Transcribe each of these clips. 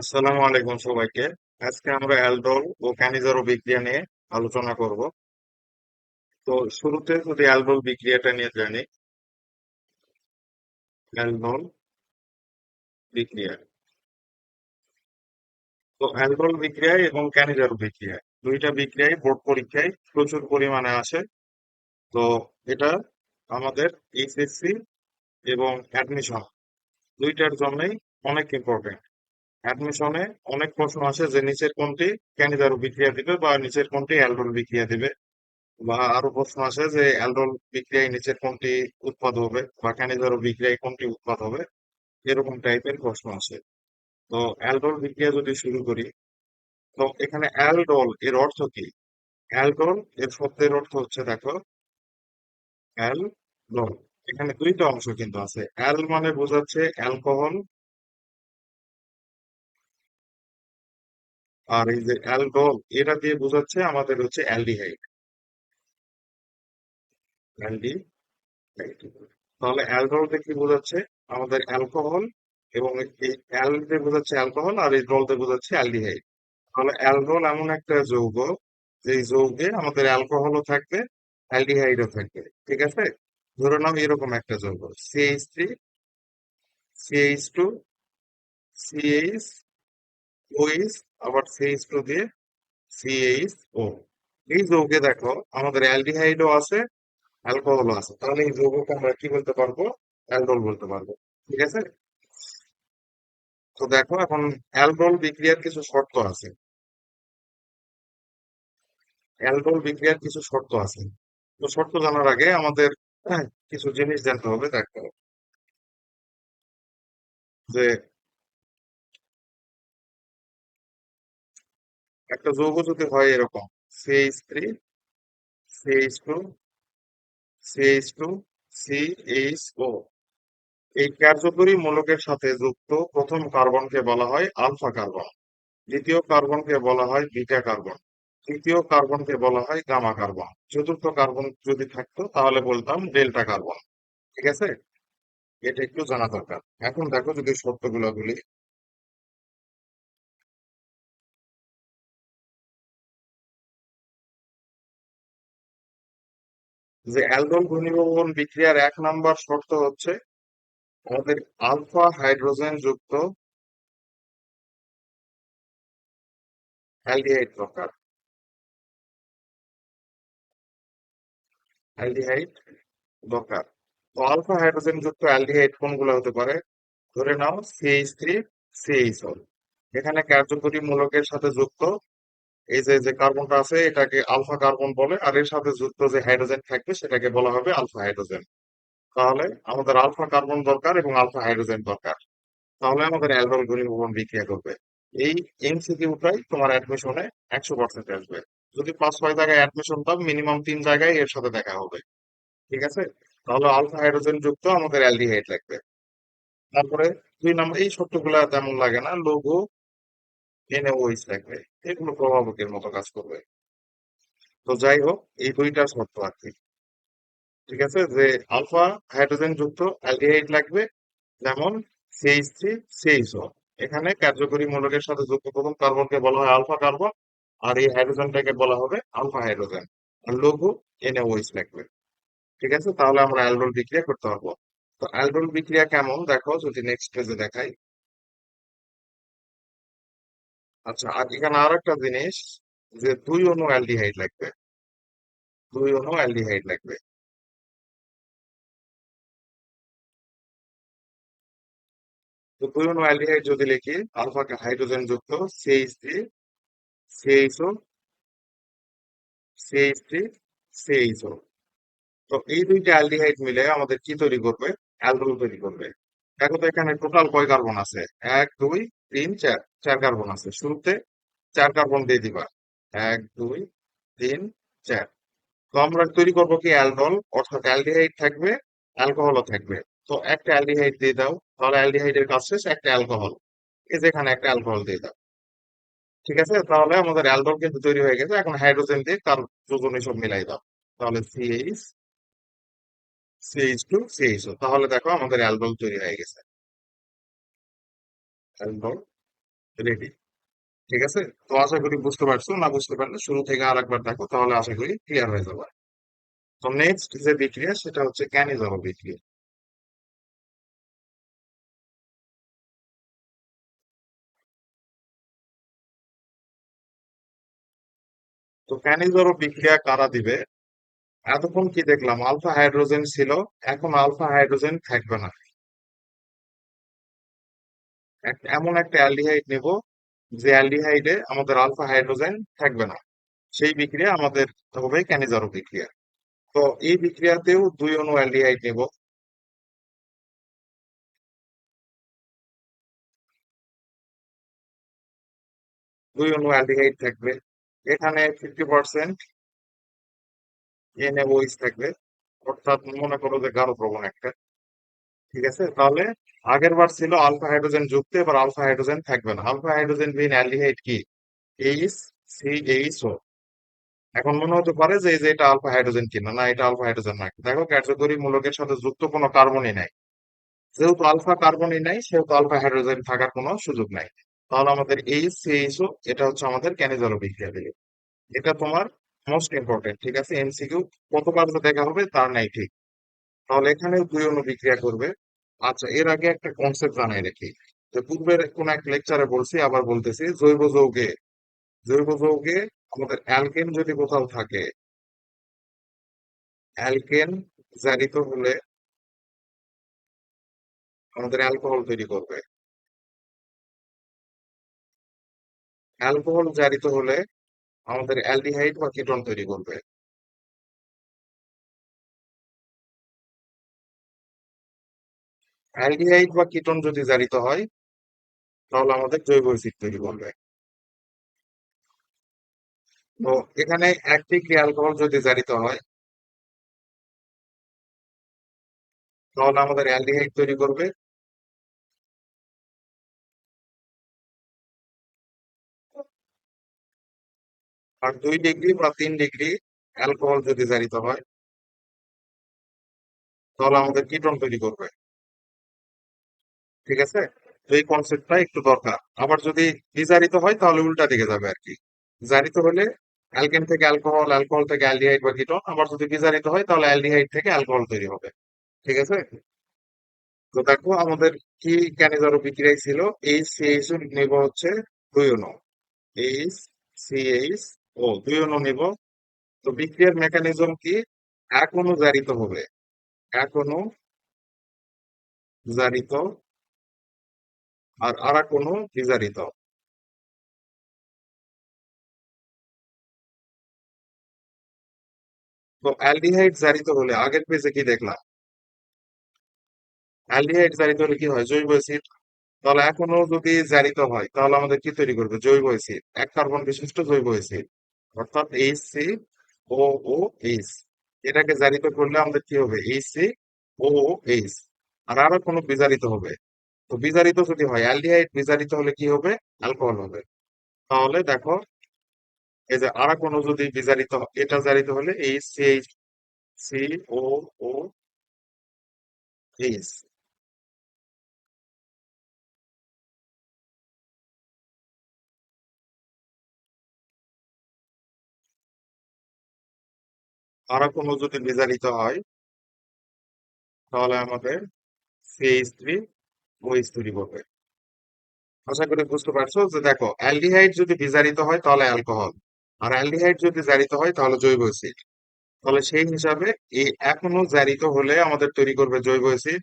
আসসালামু আলাইকুম সবাইকে। আজকে আমরা অ্যালডোল ও ক্যানিজারো বিক্রিয়া নিয়ে আলোচনা করব। তো শুরুতে যদি অ্যালডোল বিক্রিয়াটা নিয়ে জানি। অ্যালডোল বিক্রিয়া। তো অ্যালডোল বিক্রিয়া এবং ক্যানিজারো বিক্রিয়া। দুইটা বিক্রিয়াই বোর্ড পরীক্ষায় প্রচুর পরিমাণে আসে। তো এটা আমাদের এইচএসসি এবং অ্যাডমিশন। দুইটার জন্যই অনেক ইম্পর্টেন্ট অ্যাডমিশনে অনেক প্রশ্ন আসে যে নিচের কোনটি ক্যানিজারো বিক্রিয়া দিবে বা নিচের কোনটি অ্যালডোল বিক্রিয়া দিবে। বা আরও প্রশ্ন আসে যে অ্যালডোল বিক্রিয়ায় নিচের কোনটি উৎপাদ হবে বা ক্যানিজারো বিক্রিয়ায় কোনটি উৎপাদ হবে, এরকম টাইপের প্রশ্ন আসে। তো অ্যালডোল বিক্রিয়া যদি শুরু করি, তো এখানে অ্যালডোল এর অর্থ কি? অ্যালডোল এর শব্দের অর্থ হচ্ছে দেখো অ্যালডোল এখানে দুইটা অংশ কিন্তু আছে। অ্যাল মানে বোঝাচ্ছে অ্যালকোহল আর এই যে অ্যালডোল এটা দিয়ে বোঝাচ্ছে আমাদের হচ্ছে অ্যালডিহাইড। তাহলে অ্যালডোল কি বোঝাচ্ছে? আমাদের অ্যালকোহল এবং এই অ্যাল দিয়ে বোঝাচ্ছে অ্যালকোহল আর ডল দিয়ে বোঝাচ্ছে অ্যালডিহাইড। তাহলে অ্যালডোল এমন একটা যৌগ যে যৌগে আমাদের অ্যালকোহলও থাকবে, অ্যালডিহাইডও থাকবে। ঠিক আছে? ধরে নাও এরকম একটা যৌগ CH three CH two CH OH আবার সিএইচ টু দিয়ে সিএইচ ও এই যৌগে দেখো, আমাদের অ্যালডিহাইডও আছে, অ্যালকোহলও আছে। তাহলে এই যৌগকে আমরা কি বলতে পারব? অ্যালডোল বলতে পারব। ঠিক আছে? তো দেখো, এখন অ্যালডোল বিক্রিয়ার কিছু শর্ত আছে। অ্যালডোল বিক্রিয়ার কিছু শর্ত আছে। তো শর্ত জানার আগে আমাদের কিছু জিনিস জানতে হবে, দেখো। যে একটা যৌগ যদি হয় এরকম। CH three CH two CH two CH O এই কার্যকরী মূলকের সাথে যুক্ত প্রথম কার্বনকে বলা হয় আলফা কার্বন। দ্বিতীয় কার্বনকে বলা হয় বিটা কার্বন। তৃতীয় কার্বনকে বলা হয় গামা কার্বন। চতুর্থ কার্বন যদি থাকতো, তাহলে বলতাম ডেল্টা কার্বন। ঠিক আছে? এটা একটু জানা দরকার। এখন দেখো যদি শর্তগুলো বলি। যে অ্যালডোল ঘনীভবন বিক্রিয়ার এক নাম্বার শর্ত হচ্ছে আমাদের আলফা হাইড্রোজেন যুক্ত অ্যালডিহাইড দরকার। অ্যালডিহাইড দরকার। তো আলফা হাইড্রোজেন যুক্ত অ্যালডিহাইড কোনগুলো হতে পারে? ধরে নাও সিএইচ থ্রি সিএইচ এখানে কার্যকরী মূলকের সাথে যুক্ত এই যে যে কার্বনটা আছে, এটাকে আলফা কার্বন বলে, আর এর সাথে যুক্ত যে হাইড্রোজেন থাকবে, সেটাকে বলা হবে আলফা হাইড্রোজেন। তাহলে আমাদের আলফা কার্বন দরকার এবং আলফা হাইড্রোজেন দরকার। তাহলে আমাদের অ্যালডোল ঘনীভবন বিক্রিয়া করবে। এই এমসিকিউটাই তোমার অ্যাডমিশনে একশো পার্সেন্ট আসবে। যদি পাঁচ, ছয় জায়গায় অ্যাডমিশন পাও মিনিমাম তিন জায়গায় এর সাথে দেখা হবে। ঠিক আছে? তাহলে আলফা হাইড্রোজেন যুক্ত আমাদের অ্যালডিহাইড লাগবে। তারপরে দুই নম্বর, এই শর্তগুলা তেমন লাগে না লঘু এনএওইচ লাগবে। এগুলো প্রভাবকের মতো কাজ করবে। তো যাই হোক, এই দুইটা শর্ত আর কি ঠিক আছে? যে আলফা হাইড্রোজেন যুক্ত অ্যালডিহাইড লাগবে, যেমন সিএইচ থ্রি সিএইচ এখানে কার্যকরী মূলকের সাথে যুক্ত প্রথম কার্বনকে বলা হয় আলফা কার্বন, আর এই হাইড্রোজেনটাকে বলা হবে আলফা হাইড্রোজেন। আর লঘু এনএওইচ লাগবে। ঠিক আছে? তাহলে আমরা অ্যালডোল বিক্রিয়া করতে পারব। তো অ্যালডোল বিক্রিয়া কেমন? দেখো, যদি নেক্সট পেজে দেখাই। আচ্ছা আর এখানে আর একটা জিনিস, যে দুই অণু অ্যালডিহাইড লাগবে। দুই অণু অ্যালডিহাইড লাগবে। তো দুই অণু অ্যালডিহাইড যদি লিখি আলফা হাইড্রোজেন যুক্ত CH three CHO CH three CHO তো এই দুইটা অ্যালডিহাইড মিলে আমাদের কি তৈরি করবে? অ্যালডোল তৈরি করবে। দেখো তো এখানে টোটাল কয় কার্বন আছে? এক, দুই, তিন, চার। চার কার্বন আছে। শুরুতে চার কার্বন দিয়ে দিবা। এক, দুই, তিন, চার। তো আমরা তৈরি করব কি? অ্যালডল। অর্থাৎ অ্যালডিহাইড থাকবে, অ্যালকোহলও থাকবে। তো একটা অ্যালডিহাইড দিয়ে দাও। তাহলে অ্যালডিহাইডের কাজ শেষ, একটা অ্যালকোহল। এই যে এখানে একটা অ্যালকোহল দিয়ে দাও। ঠিক আছে? তাহলে আমাদের অ্যালডল কিন্তু তৈরি হয়ে গেছে। এখন হাইড্রোজেন দিয়ে তার যোজন সব মিলাই দাও। তাহলে সিএইচ সিএইচ টু সিএইচ তাহলে দেখো আমাদের অ্যালডল তৈরি হয়ে গেছে। অ্যালডল রেডি ঠিক আছে? তো আশা করি বুঝতে পারছ, না বুঝতে পারলে শুরু থেকে আর একবার দেখো, তাহলে আশা করি ক্লিয়ার হয়ে যাবে। তো নেক্সট যে বিক্রিয়া, সেটা হচ্ছে ক্যানিজারো বিক্রিয়া? তো ক্যানিজারো বিক্রিয়া কারা দিবে? এতক্ষণ কি দেখলাম? আলফা হাইড্রোজেন ছিল, এখন আলফা হাইড্রোজেন থাকবে না। এমন একটা অ্যালডিহাইড নেব, যে অ্যালডিহাইডে আমাদের আলফা হাইড্রোজেন থাকবে না। সেই বিক্রিয়া আমাদের হবে ক্যানিজারো বিক্রিয়া। তো এই বিক্রিয়াতেও দুই অণু অ্যালডিহাইড নেব। দুই অণু অ্যালডিহাইড থাকবে। এখানে ফিফটি পার্সেন্ট এনএওইচ থাকবে। অর্থাৎ মনে করো যে গাঢ় প্রবণ একটা। ঠিক আছে? তাহলে আগের বার ছিল আলফা হাইড্রোজেন যুক্ত, এবার আলফা হাইড্রোজেন থাকবে না। আলফা হাইড্রোজেন বিন অ্যালডিহাইড কি? এইচ সি এইচ ও এখন মনে হতে পারে যে এই যে এটা আলফা হাইড্রোজেন কিনা? না, এটা আলফা হাইড্রোজেন না দেখো, কার্যকরী মূলকের সাথে যুক্ত কোনো কার্বনই নাই। যেহেতু আলফা কার্বনই নাই, সেহেতু আলফা হাইড্রোজেন থাকার কোনো সুযোগ নাই। তাহলে আমাদের এইচ সি এইচ ও এটা হচ্ছে আমাদের ক্যানিজারো বিক্রিয়া দিলে এটা তোমার মোস্ট ইম্পর্টেন্ট ঠিক আছে? এমসিকিউ কতবার দেখা হবে, তার নাই ঠিক। তাহলে এখানে দুই অণু বিক্রিয়া করবে। আচ্ছা এর আগে একটা কনসেপ্ট জানাই রাখি। যে পূর্বের কোন এক লেকচারে বলছি, আবার বলতেছি, জৈব যৌগে। জৈব যৌগে আমাদের অ্যালকেন যদি কোথাও থাকে অ্যালকেন জারিত হলে আমাদের অ্যালকোহল তৈরি করবে। অ্যালকোহল জারিত হলে আমাদের অ্যালডিহাইড বা কিটোন তৈরি করবে। অ্যালডিহাইড বা কিটোন যদি জারিত হয়, তাহলে আমাদের জৈব অ্যাসিড তৈরি করবে। তো এখানে এক ডিগ্রি অ্যালকোহল যদি জারিত হয়, তাহলে আমাদের অ্যালডিহাইড তৈরি করবে। আর দুই ডিগ্রি বা তিন ডিগ্রি অ্যালকোহল যদি জারিত হয়, তাহলে আমাদের কিটোন তৈরি করবে। ঠিক আছে? এই কনসেপ্টটা একটু দরকার। আবার যদি বিজারিত হয়, তাহলে উল্টা দিকে যাবে আর কি। জারিত হলে অ্যালকেন থেকে অ্যালকোহল অ্যালকোহল থেকে অ্যালডিহাইড বা কিটোন, আবার যদি বিজারিত হয়, তাহলে অ্যালডিহাইড থেকে অ্যালকোহল তৈরি হবে। ঠিক আছে? তো দেখো আমাদের কি ক্যানিজারো বিক্রিয়ায় ছিল? এইচ সিএইচ নিব হচ্ছে দুই অণু এইচ সিএইচ ও দুই অণু নিব। তো বিক্রিয়ার মেকানিজম কি? এক অণু জারিত হবে। এক অণু জারিত আর আর এক অণু বিজারিত। তো অ্যালডিহাইড জারিত হলে আগের পেজে কি দেখলাম? অ্যালডিহাইড জারিত হলে কি হয়? জৈব অ্যাসিড। তাহলে এখনও যদি জারিত হয়, তাহলে আমাদের কি তৈরি করবে? জৈব অ্যাসিড। এক কার্বন বিশিষ্ট জৈব অ্যাসিড। অর্থাৎ H C O O H এটাকে জারিত করলে আমাদের কি হবে? H C O O H আর আরও কোনো বিজারিত হবে? তো বিজারিত যদি হয়, অ্যালডিহাইড বিজারিত হলে কি হবে? অ্যালকোহল হবে। তাহলে দেখো, এই যে আর কোনো যদি বিজারিত এটা জারিত হলে H C H C O O H আর কোনো যদি বিজারিত হয়, তাহলে আমাদের সিএইচ থ্রি করবে আশা করি বুঝতে পারছ যে দেখো, অ্যালডিহাইড যদি বিজারিত হয়, তাহলে অ্যালকোহল। আর অ্যালডিহাইড যদি জারিত হয়, তাহলে জৈব অ্যাসিড। তাহলে সেই হিসাবে এই এখনও জারিত হলে আমাদের তৈরি করবে জৈব অ্যাসিড।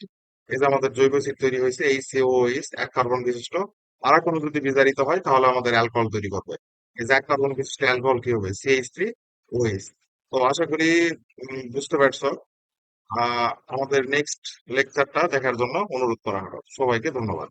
এই যে আমাদের জৈব অ্যাসিড তৈরি হয়েছে, এই সিওএইচ এক কার্বন বিশিষ্ট। আর কোনো যদি বিজারিত হয়, তাহলে আমাদের অ্যালকোহল তৈরি করবে। এই যে এক কার্বন বিশিষ্ট অ্যালকোহল কি হবে? সিএইচ থ্রি ওএইচ তো আশা করি বুঝতে পারছ আমাদের নেক্সট লেকচারটা দেখার জন্য অনুরোধ করা হলো। সবাইকে ধন্যবাদ।